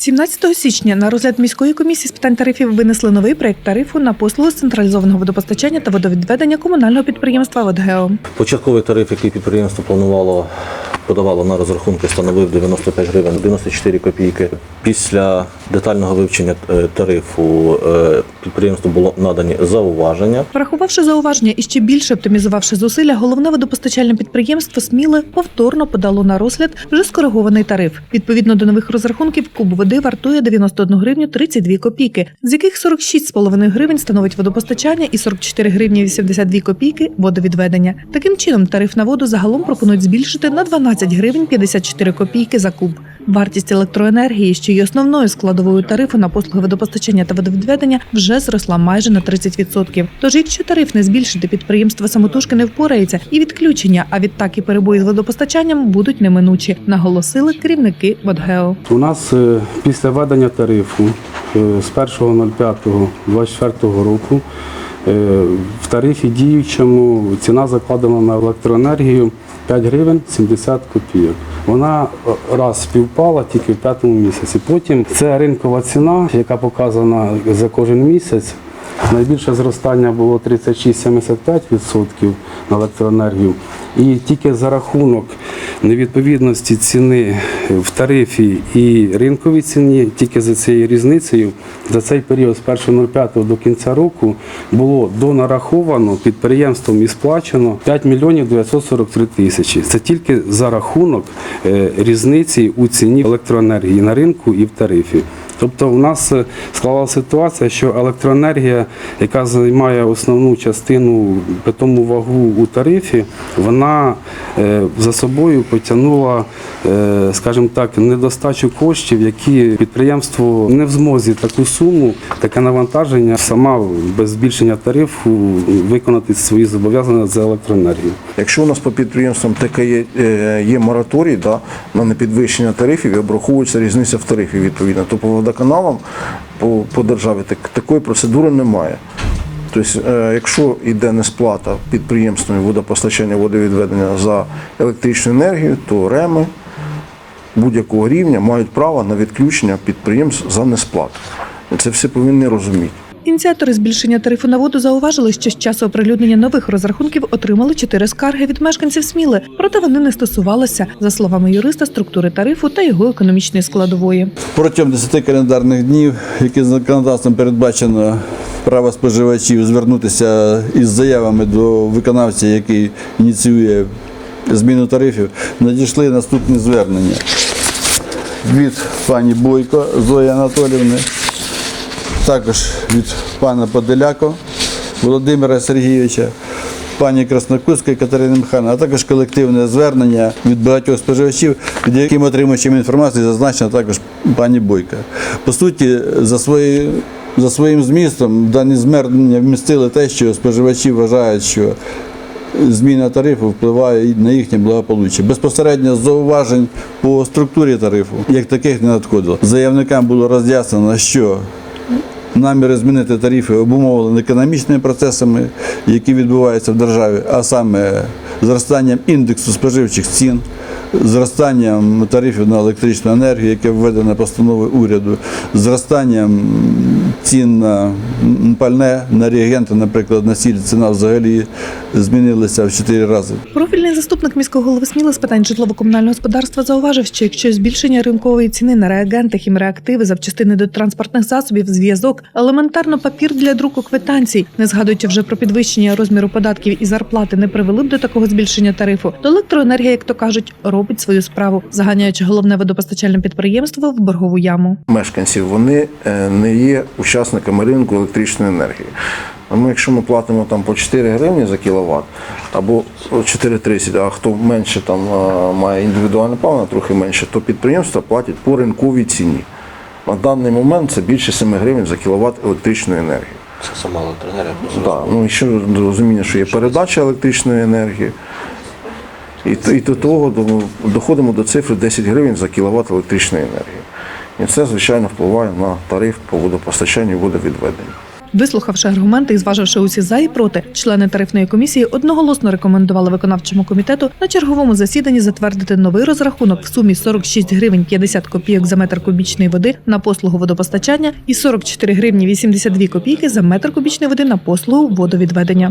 17 січня на розгляд міської комісії з питань тарифів винесли новий проект тарифу на послуги з централізованого водопостачання та водовідведення комунального підприємства «Водгео». Початковий тариф, який підприємство планувало подавало на розрахунки, становив 95 гривень 94 копійки. Після детального вивчення е, тарифу е, підприємству було надані зауваження. Врахувавши зауваження і ще більше оптимізувавши зусилля, головне водопостачальне підприємство Сміле повторно подало на розгляд вже скоригований тариф. Відповідно до нових розрахунків, куб води вартує 91 гривню 32 копійки, з яких 46,5 гривень становить водопостачання і 44 гривні 82 копійки водовідведення. Таким чином, тариф на воду загалом пропонують збільшити на 12 гривень 54 копійки за куб. Вартість електроенергії, що є основною складовою тарифу на послуги водопостачання та водовідведення, вже зросла майже на 30%. Тож, якщо тариф не збільшити, підприємство самотужки не впорається, і відключення, а відтак і перебої з водопостачанням будуть неминучі, наголосили керівники Водгео. У нас е, після введення тарифу е, з 1.05.24 року в тарифі діючому ціна закладена на електроенергію 5 гривень 70 копійок. Вона е, раз співпала тільки в п'ятому місяці. Потім це ринкова ціна, яка показана за кожен місяць. Найбільше зростання було 36-75% на електроенергію. І тільки за рахунок невідповідності ціни в тарифі і ринковій ціні, тільки за цією різницею, за цей період з 1.05 до кінця року було донараховано підприємством і сплачено 5 мільйонів 943 тисячі. Це тільки за рахунок е, різниці у ціні електроенергії на ринку і в тарифі. Тобто в нас е, склалася ситуація, що електроенергія, яка займає основну частину питому вагу у тарифі, вона е, за собою потягнула, е, скажімо так, недостачу коштів, які підприємство не в змозі таку суму, таке навантаження сама без збільшення тарифу виконати свої зобов'язання за електроенергію. Якщо у нас по підприємствам таке є, є мораторій да, на непідвищення тарифів і обраховується різниця в тарифі відповідно, то по водоканалам по, по державі так, такої процедури немає. Тобто, е, якщо йде несплата підприємствами водопостачання водовідведення за електричну енергію, то РЕМи будь-якого рівня мають право на відключення підприємств за несплату. Це всі повинні розуміти. Ініціатори збільшення тарифу на воду зауважили, що з часу оприлюднення нових розрахунків отримали чотири скарги від мешканців Сміли, проте вони не стосувалися, за словами юриста, структури тарифу та його економічної складової. Протягом 10 календарних днів, які законодавством передбачено право споживачів звернутися із заявами до виконавця, який ініціює зміну тарифів, надійшли наступні звернення від пані Бойко Зої Анатолівни, також від пана Поделяко Володимира Сергійовича, пані Краснокутської Катерини Михайловни, а також колективне звернення від багатьох споживачів, від яким отримувачем інформації зазначена також пані Бойка. По суті, за свої за своїм змістом дані звернення вмістили те, що споживачі вважають, що зміна тарифу впливає на їхнє благополуччя. Безпосередньо зауважень по структурі тарифу як таких не надходило. Заявникам було роз'яснено, що наміри змінити тарифи обумовлені економічними процесами, які відбуваються в державі, а саме зростанням індексу споживчих цін, зростанням тарифів на електричну енергію, яке введено постановою уряду, зростанням цін на пальне, на реагенти, наприклад, на сіль ціна взагалі змінилася в 4 рази. Профільний заступник міського голови Сміли з питань житлово-комунального господарства зауважив, що якщо збільшення ринкової ціни на реагенти, хімреактиви, запчастини до транспортних засобів, зв'язок, елементарно папір для друку квитанцій, не згадуючи вже про підвищення розміру податків і зарплати, не привели б до такого збільшення тарифу, то електроенергія, як то кажуть, робить свою справу, заганяючи головне водопостачальне підприємство в боргову яму. мешканців, вони е, не є учасниками ринку електричної енергії. Ми, якщо ми платимо там по 4 гривні за кіловат або 4,30, а хто менше там е, має індивідуальне паливо, трохи менше, то підприємства платять по ринковій ціні. На даний момент це більше 7 гривень за кіловат електричної енергії. Це сама електроенергія. Да, ну і ще розуміння, що є передача електричної енергії. І, і до того доходимо до цифри 10 гривень за кіловат електричної енергії. І це, звичайно, впливає на тариф по водопостачанню і водовідведенню. Вислухавши аргументи і зваживши усі за і проти, члени тарифної комісії одноголосно рекомендували виконавчому комітету на черговому засіданні затвердити новий розрахунок в сумі 46 гривень 50 копійок за метр кубічної води на послугу водопостачання і 44 гривні 82 копійки за метр кубічної води на послугу водовідведення.